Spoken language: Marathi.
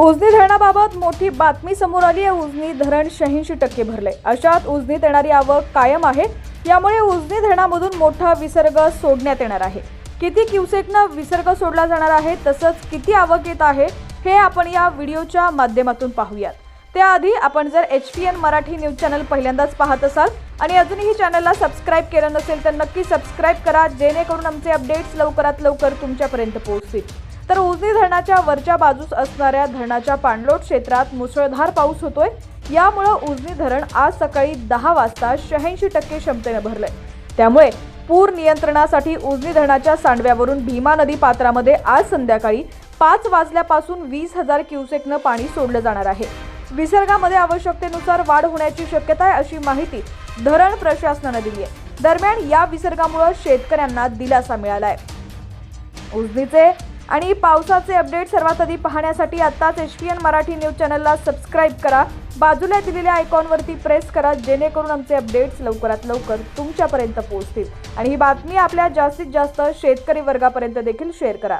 उजनी धरणाबाबत मोठी बातमी समोर आली आहे. उजनी धरण शहाऐंशी टक्के भरले अशात उजनीत येणारी आवक कायम आहे. यामुळे उजनी धरणामधून मोठा विसर्ग सोडण्यात येणार आहे. किती क्युसेकनं विसर्ग सोडला जाणार आहे तसंच किती आवक येत आहे हे आपण या व्हिडिओच्या माध्यमातून पाहूयात. त्याआधी आपण जर H P N Marathi news channel पहिल्यांदाच पाहत असाल आणि अजूनही चॅनलला सबस्क्राईब केलं नसेल तर नक्की सबस्क्राईब करा जेणेकरून आमचे अपडेट्स लवकरात लवकर तुमच्यापर्यंत पोहोचतील. तर उजनी धरणाच्या वरच्या बाजूस असणाऱ्या धरणाच्या पाणलोट क्षेत्रात मुसळधार पाऊस होतोय. यामुळं उजनी धरण आज सकाळी दहा वाजता शहाऐंशी टक्के क्षमतेनं भरलंय. त्यामुळे पूर नियंत्रणासाठी उजनी धरणाच्या सांडव्यावरून भीमा नदी पात्रामध्ये आज संध्याकाळी पाच वाजल्यापासून वीस हजार क्युसेकनं पाणी सोडलं जाणार आहे. विसर्गामध्ये आवश्यकतेनुसार वाढ होण्याची शक्यता आहे अशी माहिती धरण प्रशासनानं दिली आहे दरम्यान या विसर्गामुळे शेतकऱ्यांना दिलासा मिळाला आहे उजनीचे आणि पावसाचे अपडेट सर्वात आधी पाहण्यासाठी आत्ताच H P N Marathi news चॅनलला सबस्क्राईब करा. बाजूला दिलेल्या आयकॉनवरती प्रेस करा जेणेकरून आमचे अपडेट्स लवकरात लवकर तुमच्यापर्यंत पोहोचतील. आणि ही बातमी आपल्या जास्तीत जास्त शेतकरी वर्गापर्यंत देखील शेअर करा.